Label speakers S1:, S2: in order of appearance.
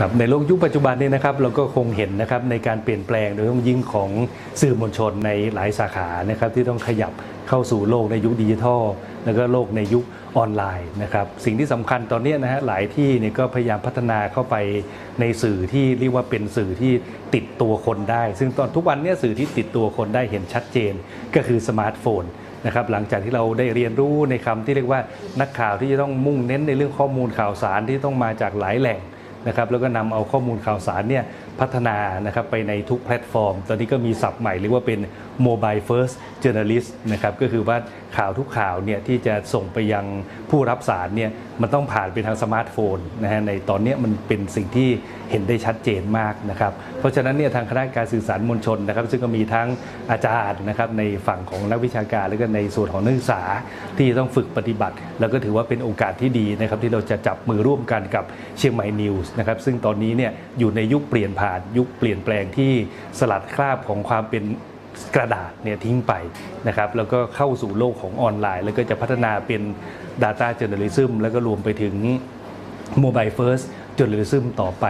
S1: ครับในโลกยุคปัจจุบันนี้นะครับเราก็คงเห็นนะครับในการเปลี่ยนแปลงโดยเฉพาะยิ่งของสื่อมวลชนในหลายสาขานะครับที่ต้องขยับเข้าสู่โลกในยุคดิจิทัล แล้วก็โลกในยุคออนไลน์นะครับสิ่งที่สำคัญตอนนี้นะฮะหลายที่เนี่ยก็พยายามพัฒนาเข้าไปในสื่อที่เรียกว่าเป็นสื่อที่ติดตัวคนได้ ซึ่งตอนทุกวันนี้สื่อที่ติดตัวคนได้เห็นชัดเจน ก็คือสมาร์ทโฟนนะครับหลังจากที่เราได้เรียนรู้ในคำที่เรียกว่านักข่าวที่จะต้องมุ่งเน้นในเรื่องข้อมูลข่าวสารที่ต้องมาจากหลายแหล่ง นะครับแล้วก็นำเอาข้อมูลข่าวสารเนี่ยพัฒนานะครับไปในทุกแพลตฟอร์ม ตอนนี้ก็มีศัพท์ใหม่เรียกว่าเป็น mobile first journalist นะครับก็คือว่าข่าวทุกข่าวเนี่ยที่จะส่งไปยังผู้รับสารเนี่ยมันต้องผ่านไปทางสมาร์ทโฟนนะฮะในตอนนี้มันเป็นสิ่งที่เห็นได้ชัดเจนมากนะครับเพราะฉะนั้นเนี่ยทางคณะการสื่อสารมวลชนนะครับ ซึ่งก็มีทั้งอาจารย์นะครับในฝั่งของนักวิชาการแล้วก็ในส่วนของนักศึกษาที่ต้องฝึกปฏิบัติ แล้วก็ถือว่าเป็นโอกาสที่ดีนะครับที่เราจะจับมือร่วมกันกับเชียงใหม่นิวส์นะครับซึ่งตอนนี้เนี่ยอยู่ในยุคเปลี่ยนผ่านยุคเปลี่ยนแปลงที่สลัดคราบของความเป็นกระดาษเนี่ยทิ้งไปนะครับแล้วก็เข้าสู่โลกของออนไลน์ แล้วก็จะพัฒนาเป็น Data Journalism แล้วก็รวมไปถึง Mobile First Journalism ต่อไป